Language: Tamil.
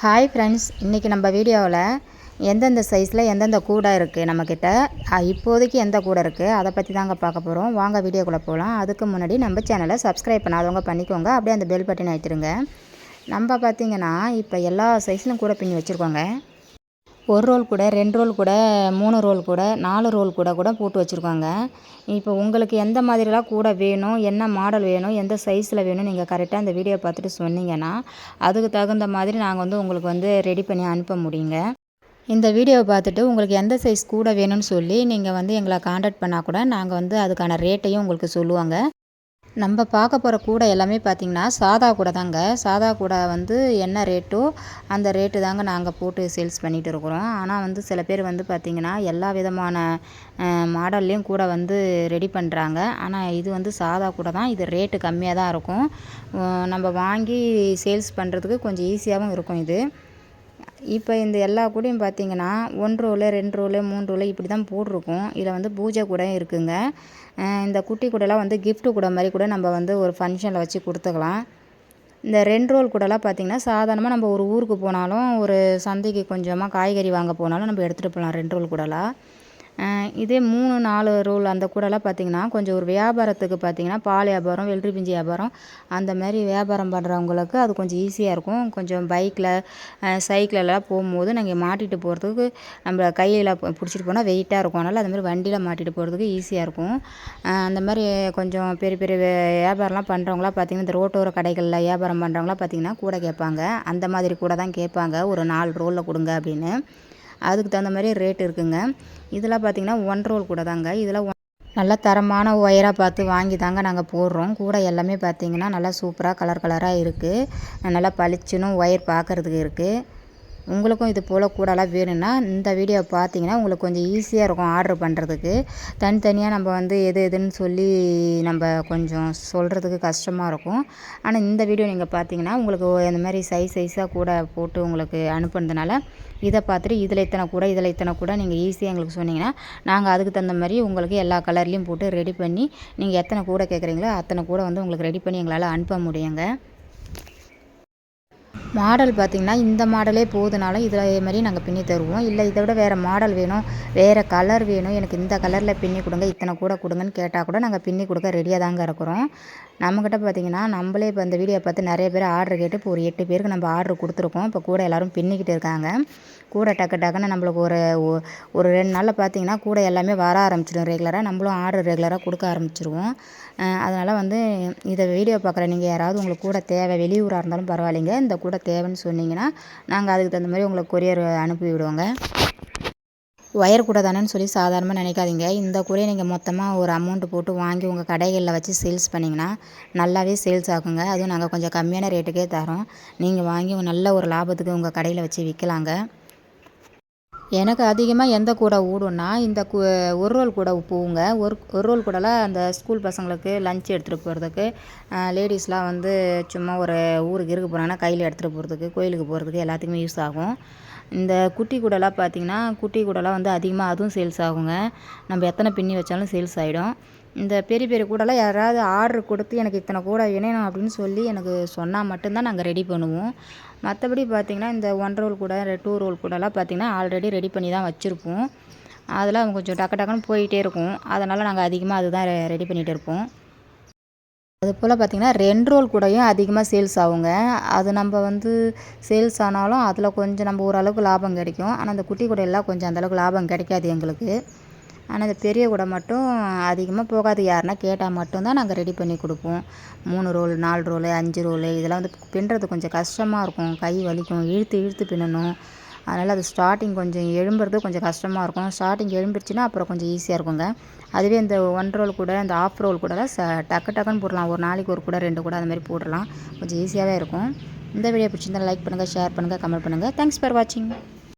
ஹாய் ஃப்ரெண்ட்ஸ் இன்றைக்கி நம்ம வீடியோவில் எந்தெந்த சைஸில் எந்தெந்த கூடை இருக்குது நம்மக்கிட்ட இப்போதைக்கு எந்த கூடை இருக்குது அதை பற்றி தாங்க பார்க்க போகிறோம் வாங்க வீடியோக்குள்ளே போகலாம் அதுக்கு முன்னாடி நம்ம சேனலை சப்ஸ்கிரைப் பண்ணாதவங்க பண்ணிக்கோங்க. அப்படியே அந்த பெல் பட்டன் ஆகிட்டுருங்க நம்ம பார்த்திங்கன்னா இப்போ எல்லா சைஸ்லையும் கூட பின்னி வச்சுருக்கோங்க. ஒரு ரோல் கூட ரெண்டு ரோல் கூட மூணு ரோல் கூட நாலு ரோல் கூட கூட போட்டு வச்சுருக்காங்க. இப்போ உங்களுக்கு எந்த மாதிரிலாம் கூட வேணும் என்ன மாடல் வேணும் எந்த சைஸில் வேணும் நீங்கள் கரெக்டாக அந்த வீடியோ பார்த்துட்டு சொன்னீங்கன்னா அதுக்கு தகுந்த மாதிரி நாங்கள் வந்து உங்களுக்கு வந்து ரெடி பண்ணி அனுப்ப முடியுங்க. இந்த வீடியோவை பார்த்துட்டு உங்களுக்கு எந்த சைஸ் கூட வேணும்னு சொல்லி நீங்கள் வந்து எங்களை காண்டாக்ட் பண்ணால் கூட நாங்கள் வந்து அதுக்கான ரேட்டையும் உங்களுக்கு சொல்லுவாங்க. நம்ம பார்க்க போகிற கூடை எல்லாமே பார்த்திங்கன்னா சாதா கூடை தாங்க. சாதா கூடை வந்து என்ன ரேட்டோ அந்த ரேட்டு தாங்க நாங்கள் போட்டு சேல்ஸ் பண்ணிகிட்டு இருக்கிறோம். ஆனால் வந்து சில பேர் வந்து பார்த்திங்கன்னா எல்லா விதமான மாடல்லையும் கூட வந்து ரெடி பண்ணுறாங்க ஆனால் இது வந்து சாதா கூடை தான். இது ரேட்டு கம்மியாக தான் இருக்கும். நம்ம வாங்கி சேல்ஸ் பண்ணுறதுக்கு கொஞ்சம் ஈஸியாகவும் இருக்கும் இது. இப்போ இந்த எல்லா கூடையும் பார்த்தீங்கன்னா ஒன்று ரோலு ரெண்டு ரோலு மூணு ரோலு இப்படி தான் போட்டிருக்கும். இதில் வந்து பூஜை கூட இருக்குங்க. இந்த குட்டி கூடலாம் வந்து கிஃப்ட்டு கூட மாதிரி கூட நம்ம வந்து ஒரு ஃபங்க்ஷனில் வச்சு கொடுத்துக்கலாம். இந்த ரெண்டு ரோல் கூடலாம் பார்த்திங்கன்னா சாதாரணமாக நம்ம ஒரு ஊருக்கு போனாலும் ஒரு சந்தைக்கு கொஞ்சமாக காய்கறி வாங்க போனாலும் நம்ம எடுத்துகிட்டு போகலாம் ரெண்டு ரோல் கூடலாம் இதே மூணு நாலு ரோல் அந்த கூடலாம் பார்த்திங்கன்னா கொஞ்சம் ஒரு வியாபாரத்துக்கு பார்த்திங்கன்னா பால் வியாபாரம் வெள்ளரி பிஞ்சு வியாபாரம் அந்த மாதிரி வியாபாரம் பண்ணுறவங்களுக்கு அது கொஞ்சம் ஈஸியாக இருக்கும். கொஞ்சம் பைக்கில் சைக்கிளெல்லாம் போகும்போது நாங்கள் மாட்டிகிட்டு போகிறதுக்கு நம்ம கையில் பிடிச்சிட்டு போனால் வெயிட்டாக இருக்கும். அதனால் அந்த மாதிரி வண்டியில் மாட்டிகிட்டு போகிறதுக்கு ஈஸியாக இருக்கும். அந்த மாதிரி கொஞ்சம் பெரிய பெரிய வியாபாரம்லாம் பண்ணுறவங்களாம் பார்த்திங்கன்னா இந்த ரோட்டோர கடைகளில் வியாபாரம் பண்ணுறவங்களாம் பார்த்திங்கன்னா கூட கேட்பாங்க. அந்த மாதிரி கூட தான் கேட்பாங்க. ஒரு நாலு ரோலில் கொடுங்க அப்படின்னு. அதுக்கு தகுந்த மாதிரி ரேட் இருக்குங்க. இதெல்லாம் பார்த்திங்கன்னா ஒன் ரோல் கூட தாங்க. இதெல்லாம் ஒன்- நல்ல தரமான ஒயராக பார்த்து வாங்கி தாங்க நாங்கள் போடுறோம். கூட எல்லாமே பார்த்திங்கன்னா நல்லா சூப்பராக கலர் கலராக இருக்குது நல்லா பளிச்சுன்னு ஒயர் பார்க்குறதுக்கு இருக்குது உங்களுக்கும் இது போல் கூடலாம் வேணும்னா இந்த வீடியோ பார்த்தீங்கன்னா உங்களுக்கு கொஞ்சம் ஈஸியாக இருக்கும் ஆர்டர் பண்ணுறதுக்கு தனித்தனியாக நம்ம வந்து எது எதுன்னு சொல்லி நம்ம கொஞ்சம் சொல்கிறதுக்கு கஷ்டமாக இருக்கும். ஆனால் இந்த வீடியோ நீங்கள் பார்த்தீங்கன்னா உங்களுக்கு இந்த மாதிரி சைஸ் சைஸாக கூட போட்டு உங்களுக்கு அனுப்புனதுனால இதை பார்த்துட்டு இதில் இத்தனை கூட இதில் இத்தனை கூட நீங்கள் ஈஸியாக எங்களுக்கு சொன்னீங்கன்னா நாங்கள் அதுக்கு தகுந்த மாதிரி உங்களுக்கு எல்லா கலர்லேயும் போட்டு ரெடி பண்ணி நீங்கள் எத்தனை கூட கேட்குறீங்களோ அத்தனை கூட வந்து உங்களுக்கு ரெடி பண்ணி எங்களால் அனுப்ப முடியுங்க. மாடல் பார்த்திங்கன்னா இந்த மாடலே போதுனாலும் இதில் மாதிரி நாங்கள் பின்னி தருவோம். இல்லை இதை விட வேறு மாடல் வேணும் வேறு கலர் வேணும். எனக்கு இந்த கலரில் பின்னி கொடுங்க இத்தனை கூட கொடுங்கன்னு கேட்டால் கூட நாங்கள் பின்னி கொடுக்க ரெடியாக தாங்க இருக்கிறோம். நம்மக்கிட்ட பார்த்திங்கன்னா நம்மளே இப்போ இந்த வீடியோ பார்த்து நிறைய பேர் ஆர்டர் கேட்டு இப்போ ஒரு எட்டு பேருக்கு நம்ம ஆர்டர் கொடுத்துருக்கோம். இப்போ கூட எல்லோரும் பின்னிக்கிட்டு இருக்காங்க. கூட டக்கு டக்குன்னு நம்மளுக்கு ஒரு ஒ- ஒரு ரெண்டு நாளில் பார்த்தீங்கன்னா கூட எல்லாமே வர ஆரம்பிச்சிடும் ரெகுலராக நம்மளும் ஆர்டர் ரெகுலராக கொடுக்க ஆரம்பிச்சிருவோம். அதனால் வந்து இதை வீடியோ பார்க்குற நீங்கள் யாராவது உங்களுக்கு கூட தேவை வெளியூராக இருந்தாலும் பரவாயில்லைங்க. இந்த கூட தேவைன்னு சொன்னீங்கன்னா நாங்கள் அதுக்கு தகுந்த மாதிரி உங்களுக்கு கொரியர் அனுப்பி விடுவோங்க. ஒயர் கூட தானேன்னு சொல்லி சாதாரணமாக நினைக்காதீங்க. இந்த கூடையை நீங்கள் மொத்தமாக ஒரு அமௌண்ட்டு போட்டு வாங்கி உங்கள் கடைகளில் வச்சு சேல்ஸ் பண்ணிங்கன்னா நல்லாவே சேல்ஸ் ஆகுங்க. அதுவும் நாங்கள் கொஞ்சம் கம்மியான ரேட்டுக்கே தரோம். நீங்கள் வாங்கி நல்ல ஒரு லாபத்துக்கு உங்கள் கடையில் வச்சு விற்கலாங்க எனக்கு அதிகமாக எந்த கூடை ஓடும்னா இந்த கூ ஒரு ரோல் கூடை போகுங்க ஒரு ஒரு ரோல் கூடைலாம் அந்த ஸ்கூல் பசங்களுக்கு லஞ்ச் எடுத்துகிட்டு போகிறதுக்கு லேடிஸ்லாம் வந்து சும்மா ஒரு ஊருக்கு இருக்க போகிறாங்கன்னா கையில் எடுத்துகிட்டு போகிறதுக்கு கோயிலுக்கு போகிறதுக்கு எல்லாத்துக்குமே யூஸ் ஆகும். இந்த குட்டி கூடைலாம் பார்த்திங்கன்னா குட்டி கூடைலாம் வந்து அதிகமாக அதுவும் சேல்ஸ் ஆகுங்க. நம்ம எத்தனை பின்னி வச்சாலும் சேல்ஸ் ஆகிடும் இந்த பெரிய பெரிய கூடைலாம் யாராவது ஆர்டர் கொடுத்து எனக்கு இத்தனை கூடை வேணும் அப்படின்னு சொல்லி எனக்கு சொன்னால் மட்டும்தான் நாங்கள் ரெடி பண்ணுவோம். மற்றபடி பார்த்திங்கன்னா இந்த ஒன் ரோல் கூட டூ ரோல் கூடலாம் பார்த்திங்கன்னா ஆல்ரெடி ரெடி பண்ணி தான் வச்சுருப்போம். அதெல்லாம் கொஞ்சம் டக்கு டக்குன்னு போயிட்டே இருக்கும். அதனால் நாங்கள் அதிகமாக அதுதான் ரெடி பண்ணிகிட்டு இருப்போம். அது போல் பார்த்திங்கன்னா ரெண்டு ரோல் கூடயும் அதிகமாக சேல்ஸ் ஆகுங்க. அது நம்ம வந்து சேல்ஸ் ஆனாலும் அதில் கொஞ்சம் நம்ம ஓரளவுக்கு லாபம் கிடைக்கும். ஆனால் அந்த குட்டி கூடையெல்லாம் கொஞ்சம் அந்தளவுக்கு லாபம் கிடைக்காது எங்களுக்கு. ஆனால் இந்த பெரிய கூடை மட்டும் அதிகமாக போகாது. யாருன்னா கேட்டால் மட்டும்தான் நாங்கள் ரெடி பண்ணி கொடுப்போம். மூணு ரோல் நாலு ரோலு அஞ்சு ரோலு இதெல்லாம் வந்து பின்னுறது கொஞ்சம் கஷ்டமாக இருக்கும். கை வலிக்கும். இழுத்து இழுத்து பின்னணும். அதனால் அது ஸ்டார்டிங் கொஞ்சம் எழும்புறது கொஞ்சம் கஷ்டமாக இருக்கும். ஸ்டார்டிங் எழும்பிடுச்சுன்னா அப்புறம் கொஞ்சம் ஈஸியாக இருக்குங்க. அதுவே இந்த ஒன் ரோல் கூட இந்த ஆஃப் ரோல் கூடலாம் ச டக்கு டக்குன்னு போடலாம். ஒரு நாளைக்கு ஒரு கூட ரெண்டு கூட அந்த மாதிரி போடலாம். கொஞ்சம் ஈஸியாகவே இருக்கும். இந்த வீடியோ பிடிச்சிருந்தால் லைக் பண்ணுங்கள் ஷேர் பண்ணுங்கள் கமெண்ட் பண்ணுங்கள் தேங்க்ஸ் ஃபார் வாட்சிங்